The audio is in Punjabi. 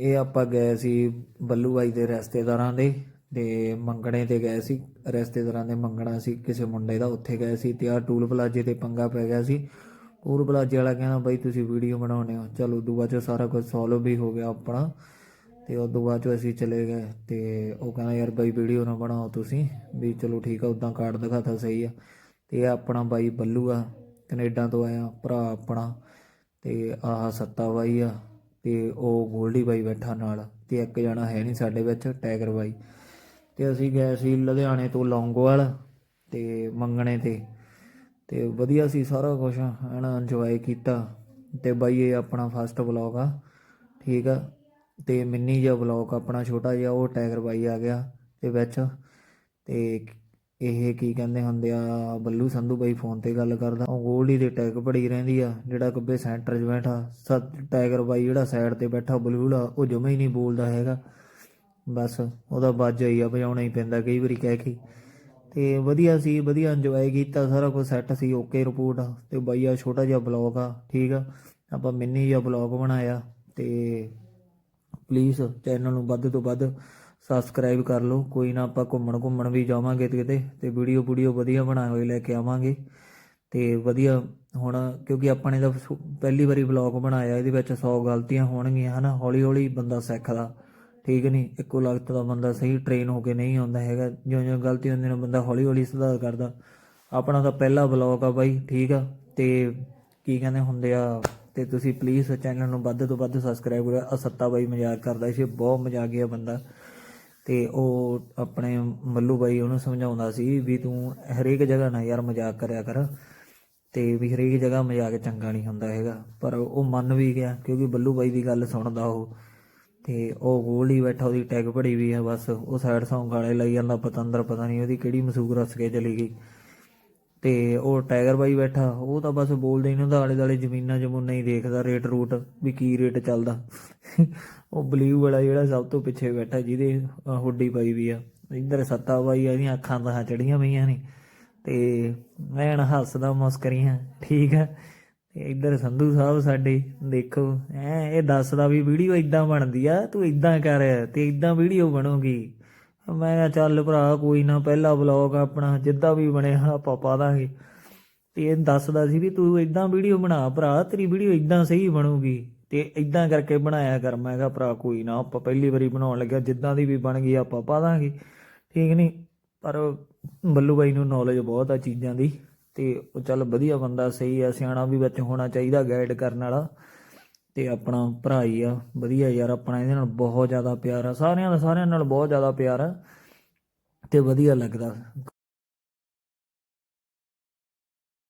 ਇਹ ਆਪਾਂ ਗਏ ਸੀ ਬੱਲੂ ਬਾਈ ਦੇ ਰਿਸ਼ਤੇਦਾਰਾਂ ਦੇ, ਤੇ ਮੰਗਣੇ ਤੇ ਗਏ ਸੀ। ਰਿਸ਼ਤੇਦਾਰਾਂ ਦੇ ਮੰਗਣਾ ਸੀ ਕਿਸੇ ਮੁੰਡੇ ਦਾ, ਉੱਥੇ ਗਏ ਸੀ ਤੇ ਆ ਟੂਲ ਪਲਾਜੇ ਤੇ ਪੰਗਾ ਪੈ ਗਿਆ ਸੀ। ਟੂਲ ਪਲਾਜੇ ਵਾਲਾ ਕਹਿੰਦਾ, ਬਾਈ ਤੁਸੀਂ ਵੀਡੀਓ ਬਣਾਉਣੇ ਹੋ। ਚਲੋ ਉਦੋਂ ਬਾਅਦ ਚ ਸਾਰਾ ਕੁਝ ਸੋਲਵ ਵੀ ਹੋ ਗਿਆ ਆਪਣਾ। ਤੇ ਉਦੋਂ ਬਾਅਦ ਚ ਅਸੀਂ ਚਲੇ ਗਏ। ਤੇ ਉਹ ਕਹਿੰਦਾ, ਯਾਰ ਬਾਈ ਵੀਡੀਓ ਨਾ ਬਣਾਓ ਤੁਸੀਂ। ਵੀ ਚਲੋ ਠੀਕ ਆ, ਉਦਾਂ ਕਾਰਡ ਦਿਖਾਤਾ ਸਹੀ ਆ। ਤੇ ਇਹ ਆਪਣਾ ਬਾਈ ਬੱਲੂ ਆ, ਕੈਨੇਡਾ ਤੋਂ ਆਇਆ, ਭਰਾ ਆਪਣਾ। ਤੇ ਆਹ ਸੱਤਾ ਬਾਈ ਆ। ਤੇ ਉਹ ਗੋਲਡੀ ਬਾਈ ਬੈਠਾ ਨਾਲ ਤੇ ਇੱਕ ਜਣਾ ਹੈ ਨਹੀਂ ਸਾਡੇ ਵਿੱਚ, ਟਾਈਗਰ ਬਾਈ। ਤੇ ਅਸੀਂ ਗਏ ਸੀ ਲੁਧਿਆਣੇ ਤੋਂ ਲੌਂਗੋਵਾਲ ਤੇ ਮੰਗਣੇ ਤੇ। ਤੇ ਵਧੀਆ ਸੀ ਸਾਰਾ ਕੁਝ ਹਨਾ ਇੰਜੋਏ ਕੀਤਾ। ਤੇ ਬਾਈ ਇਹ ਆਪਣਾ ਫਸਟ ਵਲੌਗ ਆ, ਠੀਕ ਆ। ਤੇ ਮਿੰਨੀ ਜਿਹਾ ਵਲੌਗ ਆਪਣਾ ਛੋਟਾ ਜਿਹਾ, ਉਹ ਟਾਈਗਰ ਬਾਈ ਆ ਗਿਆ ਤੇ ਵਿੱਚ। ਤੇ ਇਹ ਕੀ ਕਹਿੰਦੇ ਹੁੰਦੇ ਆ, ਬੱਲੂ ਸੰਧੂ ਬਾਈ ਫੋਨ ਤੇ ਗੱਲ ਕਰਦਾ। ਉਹ ਗੋਲਡੀ ਦੇ ਟੈਗ ਬੜੀ ਰਹਿੰਦੀ ਆ, ਜਿਹੜਾ ਕੱਬੇ ਸੈਂਟਰ 'ਚ ਬੈਠਾ। ਸਤ ਟਾਈਗਰ ਬਾਈ ਜਿਹੜਾ ਸਾਈਡ ਤੇ ਬੈਠਾ ਬਲੂਲਾ ਉਹ ਜਮਾ ਹੀ ਨਹੀਂ ਬੋਲਦਾ ਹੈਗਾ। ਬਸ, ਉਹਦਾ ਬਾਜਾ ਹੀ ਆ, ਵਜਾਉਣਾ ਹੀ ਪੈਂਦਾ ਕਈ ਵਾਰੀ ਕਹਿ ਕੇ। ਤੇ ਵਧੀਆ ਸੀ, ਵਧੀਆ ਇੰਜੋਏ ਕੀਤਾ, ਸਾਰਾ ਕੁਝ ਸੈੱਟ ਸੀ ਓਕੇ ਰਿਪੋਰਟ ਤੇ ਬਾਈ ਆ ਛੋਟਾ ਜਿਹਾ ਬਲੌਗ ਆ, ਠੀਕ ਆ। ਆਪਾਂ ਮਿੰਨੀ ਜਿਹਾ ਬਲੌਗ ਬਣਾਇਆ, ਤੇ ਪਲੀਜ਼ ਚੈਨਲ ਨੂੰ ਵੱਧ ਤੋਂ ਵੱਧ ਸਬਸਕ੍ਰਾਈਬ ਕਰ ਲਓ। ਕੋਈ ਨਾ ਆਪਾਂ ਘੁੰਮਣ ਘੁੰਮਣ ਵੀ ਜਾਵਾਂਗੇ ਤੇ ਕਿਤੇ ਤੇ ਵੀਡੀਓ ਵੀਡੀਓ ਵਧੀਆ ਬਣਾ ਹੋਏ ਲੈ ਕੇ ਆਵਾਂਗੇ। ਤੇ ਵਧੀਆ ਹੁਣ ਕਿਉਂਕਿ ਆਪਾਂ ਨੇ ਤਾਂ ਸੁ- ਪਹਿਲੀ ਵਾਰੀ ਵਲੌਗ ਬਣਾਇਆ, ਇਹਦੇ ਵਿੱਚ 100 ਗਲਤੀਆਂ ਹੋਣਗੀਆਂ, ਹਨਾ? ਹੌਲੀ ਹੌਲੀ ਬੰਦਾ ਸਿੱਖਦਾ, ਠੀਕ ਨਹੀਂ ਇੱਕੋ ਲਗਤ ਦਾ ਬੰਦਾ ਸਹੀ ਟ੍ਰੇਨ ਹੋ ਕੇ ਨਹੀਂ ਆਉਂਦਾ ਹੈਗਾ। ਜਿਉਂ ਜਿਉਂ ਗਲਤੀ ਹੁੰਦੀ ਨੇ ਬੰਦਾ ਹੌਲੀ ਹੌਲੀ ਸੁਧਾਰ ਕਰਦਾ। ਆਪਣਾ ਤਾਂ ਪਹਿਲਾ ਵਲੌਗ ਆ ਬਾਈ, ਠੀਕ ਆ? ਤੇ ਕੀ ਕਹਿੰਦੇ ਹੁੰਦੇ ਆ, ਤੇ ਤੁਸੀਂ ਪਲੀਜ਼ ਚੈਨਲ ਨੂੰ ਵੱਧ ਤੋਂ ਵੱਧ ਸਬਸਕ੍ਰਾਈਬ ਕਰੋ ਆ ਸੱਤਾ ਬਾਈ ਮਜ਼ਾਕ ਕਰਦਾ ਸੀ, ਬਹੁਤ ਮਜ਼ਾਕੀਆ ਬੰਦਾ। ਤੇ ਉਹ ਆਪਣੇ ਮੱਲੂ ਬਾਈ ਉਹਨੂੰ ਸਮਝਾਉਂਦਾ ਸੀ ਵੀ ਤੂੰ ਹਰੇਕ ਜਗ੍ਹਾ ਨਾ ਯਾਰ ਮਜ਼ਾਕ ਕਰਿਆ ਕਰ ਤੇ ਵੀ ਹਰੇਕ ਜਗ੍ਹਾ ਮਜ਼ਾਕ ਚੰਗਾ ਨਹੀਂ ਹੁੰਦਾ ਹੈਗਾ। ਪਰ ਉਹ ਮੰਨ ਵੀ ਗਿਆ ਕਿਉਂਕਿ ਬੱਲੂ ਬਾਈ ਦੀ ਗੱਲ ਸੁਣਦਾ ਉਹ ਤੇ ਉਹ ਗੋਲ ਹੀ ਬੈਠਾ, ਉਹਦੀ ਟੈਗ ਭੜੀ ਵੀ ਆ ਬਸ। ਉਹ ਸਾਈਡ ਸੌਂਗ ਗਾਣੇ ਲਈ ਜਾਂਦਾ ਪਤੰਦਰ, ਪਤਾ ਨਹੀਂ ਉਹਦੀ ਕਿਹੜੀ ਮਸੂਕ ਰਸ ਕੇ ਚਲੀ ਗਈ। ਤੇ ਉਹ ਟਾਈਗਰ ਬਾਈ ਬੈਠਾ, ਉਹ ਤਾਂ ਬਸ ਬੋਲਦੇ ਇਹਨਾਂ ਦਾ ਆਲੇ ਦਾਲੇ ਜ਼ਮੀਨਾਂ ਜਮੂਨਾਂ ਹੀ ਦੇਖਦਾ, ਰੇਟ ਰੂਟ, ਵੀ ਕੀ ਰੇਟ ਚੱਲਦਾ। ਉਹ ਬਲੀਊ ਵਾਲਾ ਜਿਹੜਾ ਸਭ ਤੋਂ ਪਿੱਛੇ ਬੈਠਾ, ਜਿਹਦੇ ਹੁੱਡੀ ਪਾਈ ਵੀ ਆ। ਇੱਧਰ ਸੱਤਾ ਬਾਈ ਇਹਦੀਆਂ ਅੱਖਾਂ ਤਾਂ ਚੜੀਆਂ ਪਈਆਂ ਨੇ। ਤੇ ਮੈਂ ਹੱਸਦਾ ਮੁਸਕਰੀਆਂ, ਠੀਕ ਆ। ਤੇ ਇੱਧਰ ਸੰਧੂ ਸਾਹਿਬ ਸਾਡੇ, ਦੇਖੋ, ਐ ਇਹ ਦੱਸਦਾ ਵੀ ਵੀਡੀਓ ਇਦਾਂ ਬਣਦੀ ਆ, ਤੂੰ ਇਦਾਂ ਕਰ, ਤੇ ਇਦਾਂ ਵੀਡੀਓ ਬਣੂਗੀ। ਮੈਂ ਕਿਹਾ ਚੱਲ ਭਰਾ, ਕੋਈ ਨਾ ਪਹਿਲਾ ਵਲੌਗ ਆਪਣਾ ਜਿੱਦਾਂ ਵੀ ਬਣਿਆ ਆਪਾਂ ਪਾ ਦਾਂਗੇ। ਤੇ ਇਹ ਦੱਸਦਾ ਸੀ ਵੀ ਤੂੰ ਇਦਾਂ ਵੀਡੀਓ ਬਣਾ ਭਰਾ, ਤੇਰੀ ਵੀਡੀਓ ਇਦਾਂ ਸਹੀ ਬਣੂਗੀ। ਤੇ ਇਦਾਂ ਕਰਕੇ ਬਣਾਇਆ ਕਰ। ਮੈਂ ਕਿਹਾ ਭਰਾ, ਕੋਈ ਨਾ ਆਪਾਂ ਪਹਿਲੀ ਵਾਰੀ ਬਣਾਉਣ ਲੱਗਿਆ, ਜਿੱਦਾਂ ਦੀ ਵੀ ਬਣ ਗਈ ਆਪਾਂ ਪਾ ਦਾਂਗੇ। ਠੀਕ ਨਹੀਂ ਪਰ ਬੱਲੂ ਬਾਈ ਨੂੰ ਨੌਲੇਜ ਬਹੁਤ ਆ ਚੀਜ਼ਾਂ ਦੀ। ਤੇ ਉਹ ਚੱਲ ਵਧੀਆ ਬੰਦਾ, ਸਹੀ ਆ, ਸਿਆਣਾ ਵੀ ਵਿੱਚ ਹੋਣਾ ਚਾਹੀਦਾ ਗਾਈਡ ਕਰਨ ਵਾਲਾ। ਤੇ ਆਪਣਾ ਭਰਾ ਹੀ ਆ। ਵਧੀਆ ਯਾਰ, ਆਪਣਾ ਇਹਦੇ ਨਾਲ ਬਹੁਤ ਜ਼ਿਆਦਾ ਪਿਆਰ ਆ। ਸਾਰਿਆਂ ਦਾ, ਸਾਰਿਆਂ ਨਾਲ ਬਹੁਤ ਜ਼ਿਆਦਾ ਪਿਆਰ ਆ ਤੇ ਵਧੀਆ ਲੱਗਦਾ।